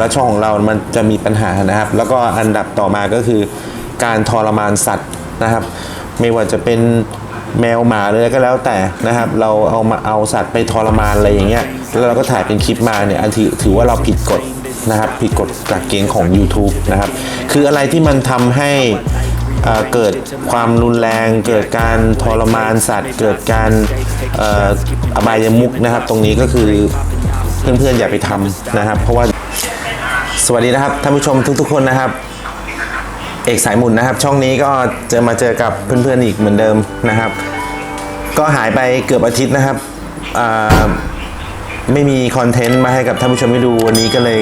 แล้วช่องของเรามันจะมีปัญหานะครับ แล้วก็อันดับต่อมาก็คือ การทรมานสัตว์นะครับ ไม่ว่าจะเป็นแมวหมาเลยก็แล้วแต่นะครับ เราเอามาเอาสัตว์ไปทรมานอะไรอย่างเงี้ย แล้วเราก็ถ่ายเป็นคลิปมาเนี่ยอันถือถือว่าเราผิดกฎนะครับ ผิดกฎหลักเกณฑ์ของ YouTube นะครับ คืออะไรที่มันทำให้เอ่อเกิดความรุนแรง เกิดการทรมานสัตว์ เกิดการอ่ออบายมุกนะครับ ตรงนี้ก็คือเพื่อนๆอย่าไปทำนะครับ เพราะว่า สวัสดีนะครับท่านผู้ชมทุกๆ คนนะครับ เอกสายหมุนนะครับ ช่องนี้ก็เจอมาเจอกับเพื่อนๆอีกเหมือนเดิมนะครับ ก็หายไปเกือบอาทิตย์นะครับไม่มีคอนเทนต์มาให้กับท่านผู้ชมได้ดูวันนี้ก็เลย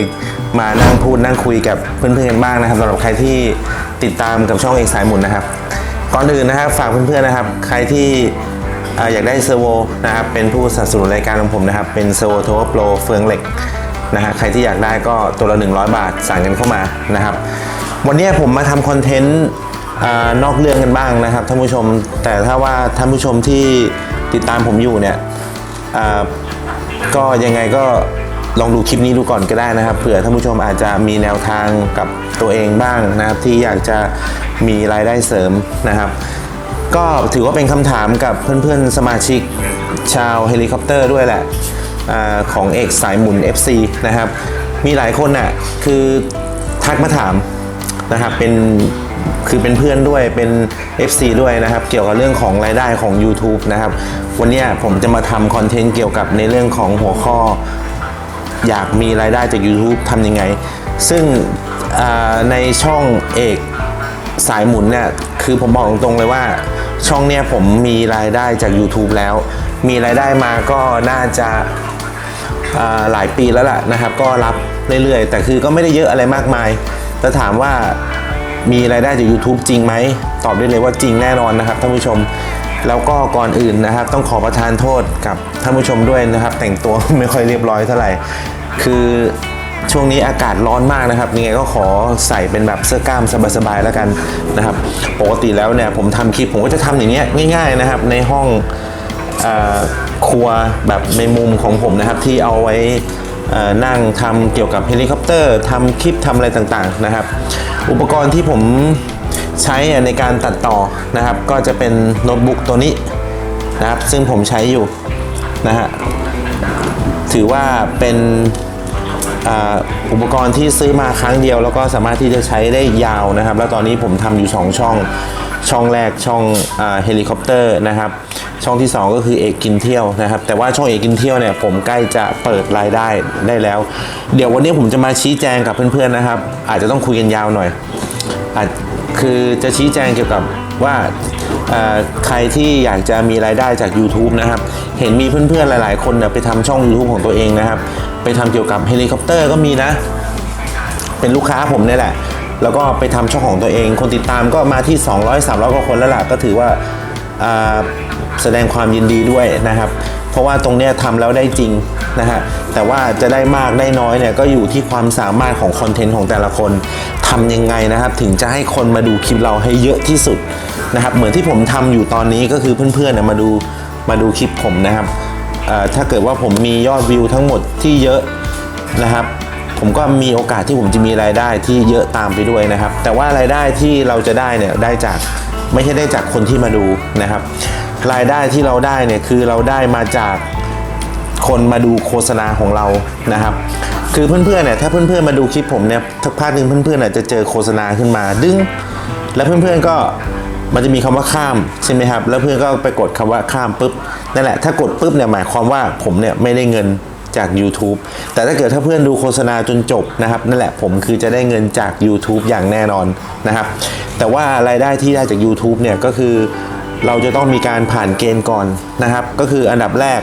มานั่งพูดนั่งคุยกับเพื่อนๆกันบ้างนะครับสำหรับใครที่ติดตามกับช่องเอกสายหมุนนะครับก่อนอื่นนะครับฝากเพื่อนๆนะครับ ใครที่อยากได้เซอร์โวนะครับเป็นผู้สนับสนุนรายการของผมนะครับ เป็นเซอร์โวโทโปรเฟืองเหล็ก นะฮะใครที่อยากได้ก็ตัวละ 100 บาทสั่งกันเข้ามานะครับ วันนี้ผมมาทำคอนเทนต์นอกเรื่องกันบ้างนะครับท่านผู้ชม แต่ถ้าว่าท่านผู้ชมที่ติดตามผมอยู่เนี่ยอ่าก็ยังไงก็ลองดูคลิปนี้ดูก่อนก็ได้นะครับเผื่อท่านผู้ชมอาจจะมีแนวทางกับตัวเองบ้างนะครับ ที่อยากจะมีรายได้เสริมนะครับ ก็ถือว่าเป็นคำถามกับเพื่อนๆสมาชิกชาวเฮลิคอปเตอร์ด้วยแหละ อของเอกสายหมุน FC นะครับ มีหลายคนน่ะคือทักมาถามนะครับเป็นคือเป็นเพื่อนด้วยเป็น FC ด้วยนะครับ เกี่ยวกับเรื่องของรายได้ของ YouTube นะครับ วันนี้ผมจะมาทำคอนเทนต์เกี่ยวกับในเรื่องของหัวข้อ อยากมีรายได้จาก YouTube ทำยังไง ซึ่งในช่องเอกสายหมุนเนี่ยคือผมบอกตรงๆเลยว่าช่องเนี่ยผมมีรายได้จาก YouTube แล้ว มีรายได้มาก็น่าจะ หลายปีแล้วล่ะนะครับ ก็รับเรื่อยๆ แต่คือก็ไม่ได้เยอะอะไรมากมายแต่ถามว่ามีรายได้จาก YouTube จริงไหม ตอบได้เลยว่าจริงแน่นอนนะครับท่านผู้ชมแล้วก็ก่อนอื่นนะครับ ต้องขอประทานโทษกับท่านผู้ชมด้วยนะครับ แต่งตัวไม่ค่อยเรียบร้อยเท่าไหร่ คือช่วงนี้อากาศร้อนมากนะครับยังไงก็ขอใส่เป็นแบบเสื้อกล้ามสบายๆแล้วกันนะครับปกติแล้วเนี่ยผมทำคลิปผมก็จะทำอย่างเงี้ยง่าย ๆนะครับ ในห้องอ ครัวแบบในมุมของผมนะครับที่เอาไว้นั่งทำเกี่ยวกับเฮลิคอปเตอร์ทำคลิปทำอะไรต่างๆนะครับ อุปกรณ์ที่ผมใช้ในการตัดต่อนะครับ ก็จะเป็นโน้ตบุ๊กตัวนี้นะครับ ซึ่งผมใช้อยู่นะฮะถือว่าเป็นอุปกรณ์ที่ซื้อมาครั้งเดียว แล้วก็สามารถที่จะใช้ได้ยาวนะครับ แล้วตอนนี้ผมทำอยู่ 2 ช่องช่องแรกช่องเฮลิคอปเตอร์นะครับ ช่องที่ 2 ก็คือเอกกินเที่ยวนะครับ แต่ว่าช่องเอกกินเที่ยวเนี่ยผมใกล้จะเปิดรายได้ได้แล้ว เดี๋ยววันนี้ผมจะมาชี้แจงกับเพื่อนๆนะครับ อาจจะต้องคุยกันยาวหน่อยอาจคือจะชี้แจงเกี่ยวกับว่าใครที่อยากจะมีรายได้จาก YouTube นะครับ เห็นมีเพื่อนๆหลาย ๆ คนเนี่ยไปทำช่อง YouTube ของตัวเองนะครับ ไปทำเกี่ยวกับเฮลิคอปเตอร์ก็มีนะ เป็นลูกค้าผมเนี่ยแหละ แล้วก็ไปทำช่องของตัวเอง คนติดตามก็มาที่ 200 300กว่าคนแล้วล่ะก็ถือว่า แสดงความยินดีด้วยนะครับ เพราะว่าตรงเนี้ยทำแล้วได้จริงนะฮะแต่ว่าจะได้มากได้น้อยเนี่ยก็อยู่ที่ความสามารถของคอนเทนต์ของแต่ละคนทำยังไงนะครับ ถึงจะให้คนมาดูคลิปเราให้เยอะที่สุดนะครับ เหมือนที่ผมทำอยู่ตอนนี้ก็คือเพื่อนๆเนี่ยมาดูมาดูคลิปผมนะครับถ้าเกิดว่าผมมียอดวิวทั้งหมดที่เยอะนะครับผมก็มีโอกาสที่ผมจะมีรายได้ที่เยอะตามไปด้วยนะครับ แต่ว่ารายได้ที่เราจะได้เนี่ยได้จาก ไม่ใช่ได้จากคนที่มาดูนะครับ รายได้ที่เราได้เนี่ยคือเราได้มาจากคนมาดูโฆษณาของเรานะครับ คือเพื่อนๆเนี่ยถ้าเพื่อนๆมาดูคลิปผมเนี่ยทักพักหนึ่งเพื่อนๆอาจจะเจอโฆษณาขึ้นมา ดึงแล้วเพื่อนๆก็มันจะมีคำว่าข้ามใช่ไหมครับ แล้วเพื่อนก็ไปกดคำว่าข้ามปุ๊บนั่นแหละถ้ากดปุ๊บเนี่ยหมายความว่าผมเนี่ยไม่ได้เงิน จาก YouTube แต่ถ้าเกิดถ้าเพื่อนดูโฆษณาจนจบนะครับนั่นแหละผมคือจะได้เงินจาก YouTube อย่างแน่นอนนะครับ แต่ว่ารายได้ที่ได้จาก YouTube เนี่ยก็คือเราจะต้องมีการผ่านเกณฑ์ก่อนนะครับ ก็คืออันดับแรก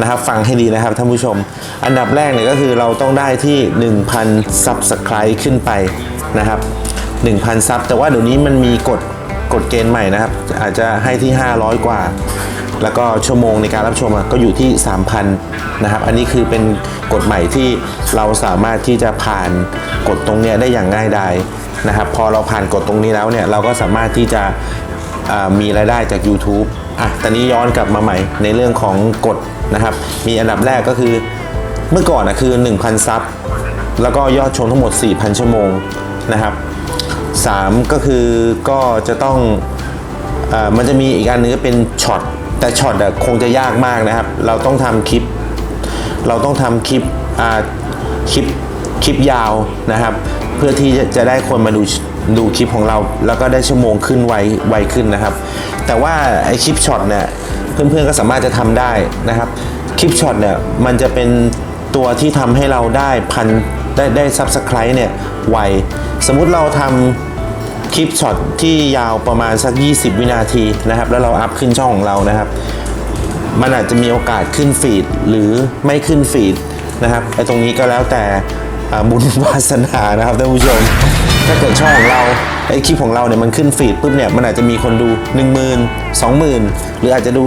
นะครับฟังให้ดีนะครับท่านผู้ชม อันดับแรกเนี่ยก็คือเราต้องได้ที่ 1,000 Subscribe ขึ้นไปนะครับ 1,000 ซับแต่ว่าเดี๋ยวนี้มันมีกฎกฎเกณฑ์ใหม่นะครับ อาจจะให้ที่ 500 กว่า แล้วก็ชั่วโมงในการรับชมก็อยู่ที่ 3,000 นะครับ อันนี้คือเป็นกฎใหม่ที่เราสามารถที่จะผ่านกฎตรงนี้ได้อย่างง่ายดายนะครับ พอเราผ่านกฎตรงนี้แล้วเนี่ยเราก็สามารถที่จะมีรายได้จาก YouTube อะ ตอนนี้ย้อนกลับมาใหม่ในเรื่องของกฎนะครับ มีอันดับแรกก็คือเมื่อก่อนนะคือ 1,000 ซับ แล้วก็ยอดชมทั้งหมด 4,000 ชั่วโมงนะครับ 3 ก็คือก็จะต้องอมันจะมีอีกอันนึงก็เป็นช็อต แต่ช็อตคงจะยากมากนะครับ เราต้องทำคลิป เราต้องทำคลิปคลิปคลิปยาวนะครับ เพื่อที่จะจะได้คนมาดูดูคลิปของเรา แล้วก็ได้ชั่วโมงขึ้นไวไวขึ้นนะครับ แต่ว่าไอคลิปช็อตเนี่ยเพื่อนๆก็สามารถจะทำได้นะครับ คลิปช็อตเนี่ยมันจะเป็นตัวที่ทำให้เราได้พันได้ได้ซับสไครต์เนี่ยไวสมมุติเราทำ คลิปช็อตที่ยาวประมาณสัก 20 วินาทีนะครับ แล้วเราอัพขึ้นช่องของเรานะครับ มันอาจจะมีโอกาสขึ้นฟีดหรือไม่ขึ้นฟีดนะครับไอ้ตรงนี้ก็แล้วแต่บุญวาสนานะครับท่านผู้ชม ถ้าเกิดช่องของเราไอ้คลิปของเราเนี่ยมันขึ้นฟีดปุ๊บเนี่ยมันอาจจะมีคนดู 1 0 0 0 0 20,000 หรืออาจจะดู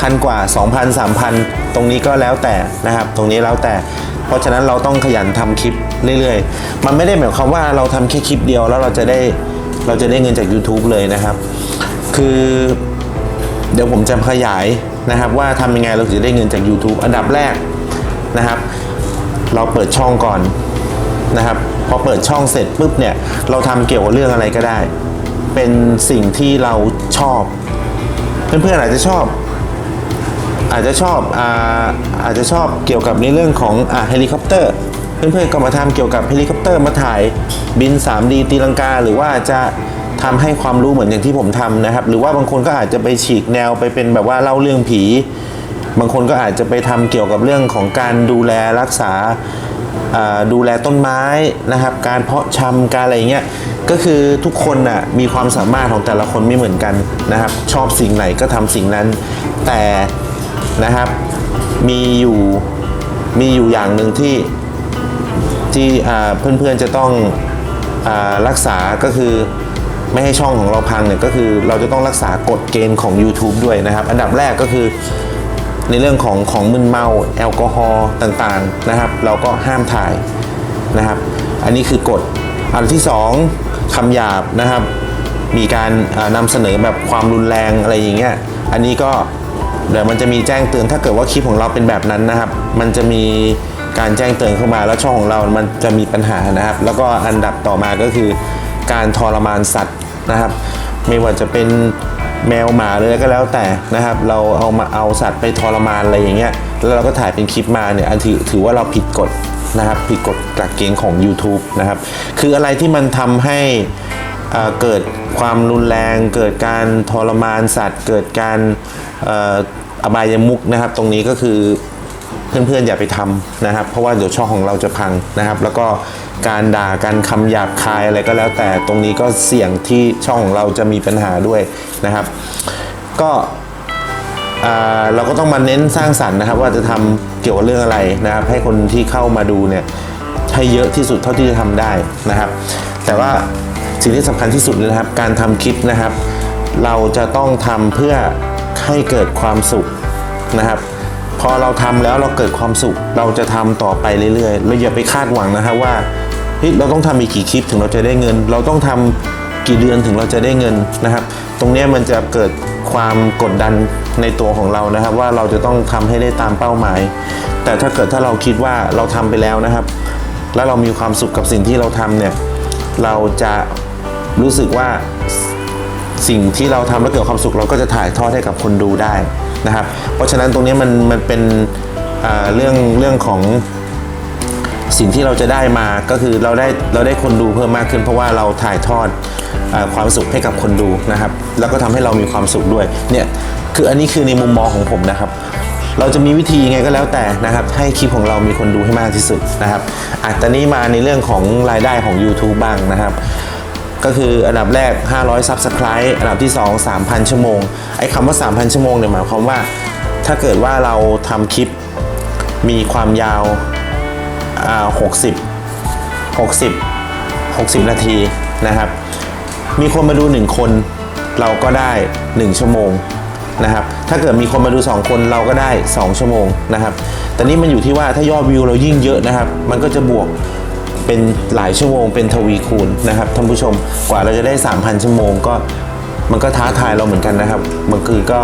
พันกว่า 2,000 3,000 ตรงนี้ก็แล้วแต่นะครับ ตรงนี้แล้วแต่ เพราะฉะนั้นเราต้องขยันทำคลิปเรื่อยๆ มันไม่ได้หมายความว่าเราทำแค่คลิปเดียวแล้วเราจะได้ เราจะได้เงินจาก YouTube เลยนะครับ คือเดี๋ยวผมจะขยายนะครับ ว่าทำยังไงเราถึงจะได้เงินจาก YouTube อันดับแรกนะครับ เราเปิดช่องก่อนนะครับพอเปิดช่องเสร็จปุ๊บเนี่ยเราทำเกี่ยวกับเรื่องอะไรก็ได้ เป็นสิ่งที่เราชอบ เพื่อนๆอาจจะชอบ อาจจะชอบอาอาจจะชอบเกี่ยวกับในเรื่องของอ่าเฮลิคอปเตอร์ เพื่อนๆก็มาทำเกี่ยวกับเฮลิคอปเตอร์มาถ่ายบิน 3D ตีลังกา หรือว่าจะทำให้ความรู้เหมือนอย่างที่ผมทำนะครับ หรือว่าบางคนก็อาจจะไปฉีกแนวไปเป็นแบบว่าเล่าเรื่องผี บางคนก็อาจจะไปทำเกี่ยวกับเรื่องของการดูแลรักษาดูแลต้นไม้นะครับ การเพาะชำการอะไรเงี้ยก็คือทุกคนน่ะมีความสามารถของแต่ละคนไม่เหมือนกันนะครับ ชอบสิ่งไหนก็ทำสิ่งนั้น แต่นะครับมีอยู่มีอยู่อย่างหนึ่งที่ ที่เพื่อนๆจะต้องอรักษาก็คือไม่ให้ช่องของเราพังเนี่ยก็คือเราจะต้องรักษากฎเกณฑ์ของ YouTube ด้วยนะครับ อันดับแรกก็คือในเรื่องของของมึนเมาแอลกอฮอล์ต่างๆนะครับ เราก็ห้ามถ่ายนะครับ อันนี้คือกฎอันที่สองคำหยาบนะครับ มีการอ่านำเสนอแบบความรุนแรงอะไรอย่างเงี้ยอันนี้ก็เดี๋ยวมันจะมีแจ้งเตือนถ้าเกิดว่าคลิปของเราเป็นแบบนั้นนะครับ มันจะมี การแจ้งเตือนเข้ามาแล้วช่องของเรามันจะมีปัญหานะครับ แล้วก็อันดับต่อมาก็คือ การทรมานสัตว์นะครับ ไม่ว่าจะเป็นแมวหมาเลยก็แล้วแต่นะครับ เราเอามาเอาสัตว์ไปทรมานอะไรอย่างเงี้ยแล้วเราก็ถ่ายเป็นคลิปมาเนี่ยอันถือถือว่าเราผิดกฎนะครับผิดกฎหลักเกณฑ์ของ YouTube นะครับ คืออะไรที่มันทำให้เกิดความรุนแรง เกิดการทรมานสัตว์ เกิดการเอ่ออบายมุกนะครับ ตรงนี้ก็คือ เพื่อนๆอย่าไปทำนะครับ เพราะว่าเดี๋ยวช่องของเราจะพังนะครับ แล้วก็การด่าการคำหยาบคายอะไรก็แล้วแต่ตรงนี้ก็เสี่ยงที่ช่องของเราจะมีปัญหาด้วยนะครับ ก็เราก็ต้องมาเน้นสร้างสรรค์นะครับ ว่าจะทำเกี่ยวกับเรื่องอะไรนะครับ ให้คนที่เข้ามาดูเนี่ยให้เยอะที่สุดเท่าที่จะทำได้นะครับ แต่ว่าสิ่งที่สำคัญที่สุดเลยนะครับ การทำคลิปนะครับ เราจะต้องทำเพื่อให้เกิดความสุขนะครับ พอเราทำแล้วเราเกิดความสุข เราจะทำต่อไปเรื่อยๆเราอย่าไปคาดหวังนะครับว่าเฮ้ยเราต้องทำอีกกี่คลิปถึงเราจะได้เงิน เราต้องทำกี่เดือนถึงเราจะได้เงินนะครับ ตรงนี้มันจะเกิดความกดดันในตัวของเรานะครับ ว่าเราจะต้องทำให้ได้ตามเป้าหมาย แต่ถ้าเกิดถ้าเราคิดว่าเราทำไปแล้วนะครับ แล้วเรามีความสุขกับสิ่งที่เราทำเนี่ยเราจะรู้สึกว่า สิ่งที่เราทำแล้วเกิดความสุขเราก็จะถ่ายทอดให้กับคนดูได้นะครับ เพราะฉะนั้นตรงนี้มันมันเป็นเรื่องเรื่องของสิ่งที่เราจะได้มาก็คือเราได้เราได้คนดูเพิ่มมากขึ้น เพราะว่าเราถ่ายทอดอความสุขให้กับคนดูนะครับ แล้วก็ทำให้เรามีความสุขด้วยเนี่ยคืออันนี้คือในมุมมองของผมนะครับ เราจะมีวิธียังไงก็แล้วแต่นะครับ ให้คลิปของเรามีคนดูให้มากที่สุดนะครับอะตอนนี้มาในเรื่องของรายได้ของ YouTube บ้างนะครับ ก็คืออันดับแรก 500 Subscribe อันดับที่ 2 3,000 ชั่วโมง ไอ้คำว่า 3,000 ชั่วโมงเนี่ยหมายความว่า ถ้าเกิดว่าเราทำคลิปมีความยาวอ่า60 60 60 นาทีนะครับ มีคนมาดู 1 คนเราก็ได้ 1 ชั่วโมงนะครับ ถ้าเกิดมีคนมาดู 2 คนเราก็ได้ 2 ชั่วโมงนะครับ แต่นี่มันอยู่ที่ว่าถ้ายอดวิวเรายิ่งเยอะนะครับ มันก็จะบวก เป็นหลายชั่วโมงเป็นทวีคูณนะครับท่านผู้ชมกว่าเราจะได้ 3,000 ชั่วโมงก็มันก็ท้าทายเราเหมือนกันนะครับบางคือก็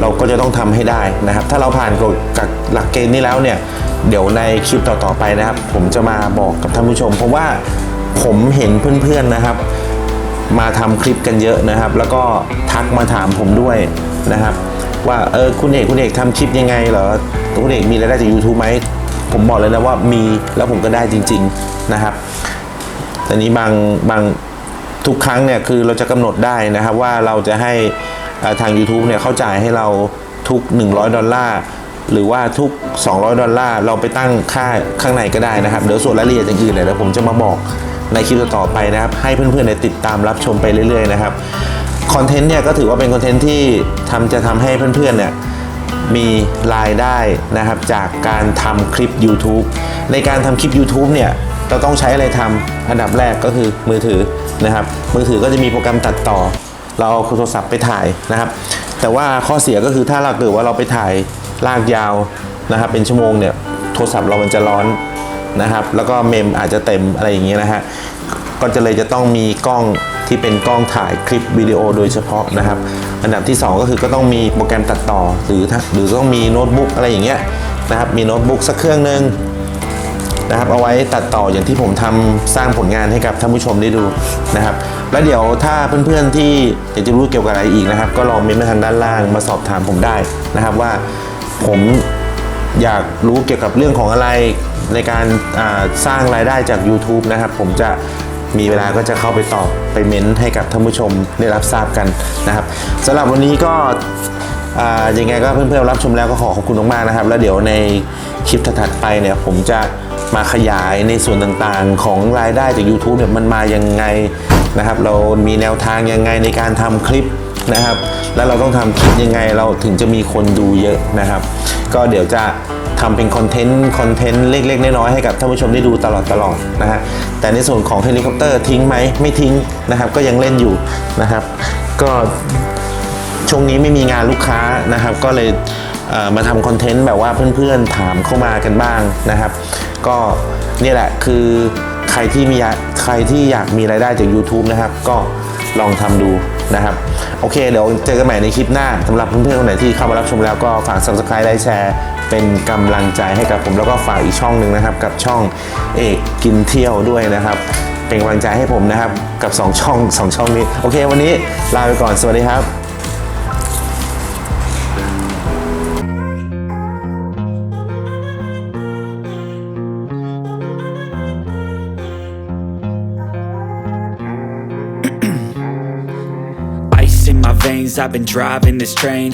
เราก็จะต้องทำให้ได้นะครับ ถ้าเราผ่านกฎกับหลักเกณฑ์นี้แล้วเนี่ย เดี๋ยวในคลิปต่อๆไปนะครับ ผมจะมาบอกกับท่านผู้ชม เพราะว่าผมเห็นเพื่อนๆนะครับ มาทำคลิปกันเยอะนะครับ แล้วก็ทักมาถามผมด้วยนะครับ ว่าเออคุณเอกคุณเอกทำคลิปยังไงเหรอคุณเอกมีรายได้จาก YouTube ไหม ผมบอกเลยนะว่ามีแล้วผมก็ได้จริง ๆนะครับแต่นี้บางบางทุกครั้งเนี่ยคือเราจะกำหนดได้นะครับว่าเราจะให้ทาง YouTube เนี่ยเข้าจ่ายให้เราทุก 100 ดอลลาร์หรือว่าทุก 200 ดอลลาร์เราไปตั้งค่าข้างในก็ได้นะครับ เดี๋ยวส่วนรายละเอียดอย่างอื่นเนี่ยเดี๋ยวผมจะมาบอกในคลิปต่อไปนะครับ ให้เพื่อนๆเนี่ยติดตามรับชมไปเรื่อยๆนะครับคอนเทนต์เนี่ยก็ถือว่าเป็นคอนเทนต์ที่ทำจะทำให้เพื่อนๆเนี่ย มีรายได้นะครับจากการทำคลิป YouTube ในการทำคลิป YouTube เนี่ยเราต้องใช้อะไรทำอันดับแรกก็คือมือถือนะครับมือถือก็จะมีโปรแกรมตัดต่อ เราเอาโทรศัพท์ไปถ่ายนะครับ แต่ว่าข้อเสียก็คือถ้าเราเกิดว่าเราไปถ่ายลากยาวนะครับเป็นชั่วโมงเนี่ยโทรศัพท์เรามันจะร้อนนะครับแล้วก็เมมอาจจะเต็มอะไรอย่างเงี้ยนะฮะก็จะเลยจะต้องมีกล้องที่เป็นกล้องถ่ายคลิปวิดีโอโดยเฉพาะนะครับ อันดับที่ 2 ก็คือก็ต้องมีโปรแกรมตัดต่อ หรือถ้าหรือต้องมีโน้ตบุ๊กอะไรอย่างเงี้ยนะครับมีโน้ตบุ๊กสักเครื่องหนึ่งนะครับเอาไว้ตัดต่ออย่างที่ผมทำสร้างผลงานให้กับท่านผู้ชมได้ดูนะครับ แล้วเดี๋ยวถ้าเพื่อนๆที่อยากจะรู้เกี่ยวกับอะไรอีกนะครับ ก็ลองเมนมาทางด้านล่างมาสอบถามผมได้นะครับว่าผมอยากรู้เกี่ยวกับเรื่องของอะไรในการสร้างรายได้จาก YouTube นะครับ ผมจะ มีเวลาก็จะเข้าไปตอบไปเม้นให้กับท่านผู้ชมได้รับทราบกันนะครับสำหรับวันนี้ก็ยังไงก็เพื่อนๆรับชมแล้วก็ขอขอบคุณมากๆนะครับ แล้วเดี๋ยวในคลิปถัดไปเนี่ยผมจะมาขยายในส่วนต่างๆ ของรายได้จาก YouTube เนี่ยมันมายังไงนะครับ เรามีแนวทางยังไงในการทำคลิปนะครับ แล้วเราต้องทำคลิปยังไงเราถึงจะมีคนดูเยอะนะครับ ก็เดี๋ยวจะ ทำเป็นคอนเทนต์คอนเทนต์เล็กๆน้อยๆให้กับท่านผู้ชมได้ดูตลอดตลอดนะฮะแต่ในส่วนของเฮลิคอปเตอร์ทิ้งไหมไม่ทิ้งนะครับ ก็ยังเล่นอยู่นะครับ ก็ช่วงนี้ไม่มีงานลูกค้านะครับ ก็เลยเมาทำคอนเทนต์แบบว่าเพื่อนๆถามเข้ามากันบ้างนะครับ ก็นี่แหละคือใครที่มีใครที่อยากมีรายได้จาก YouTube นะครับ ก็ลองทำดูนะครับ โอเค เดี๋ยวเจอกันใหม่ในคลิปหน้าสำหรับเพื่อนๆคนไหนที่เข้ามารับชมแล้วก็ฝาก subscribe ไลค์แชร์ เป็นกำลังใจให้กับผมแล้วก็ฝากอีกช่องหนึ่งนะครับ กับช่องเอกกินเที่ยวด้วยนะครับ เป็นกำลังใจให้ผมนะครับกับ 2 ช่อง 2 ช่องนี้ โอเค วันนี้ลาไปก่อนสวัสดีครับ Ice in my veins, I've been driving this train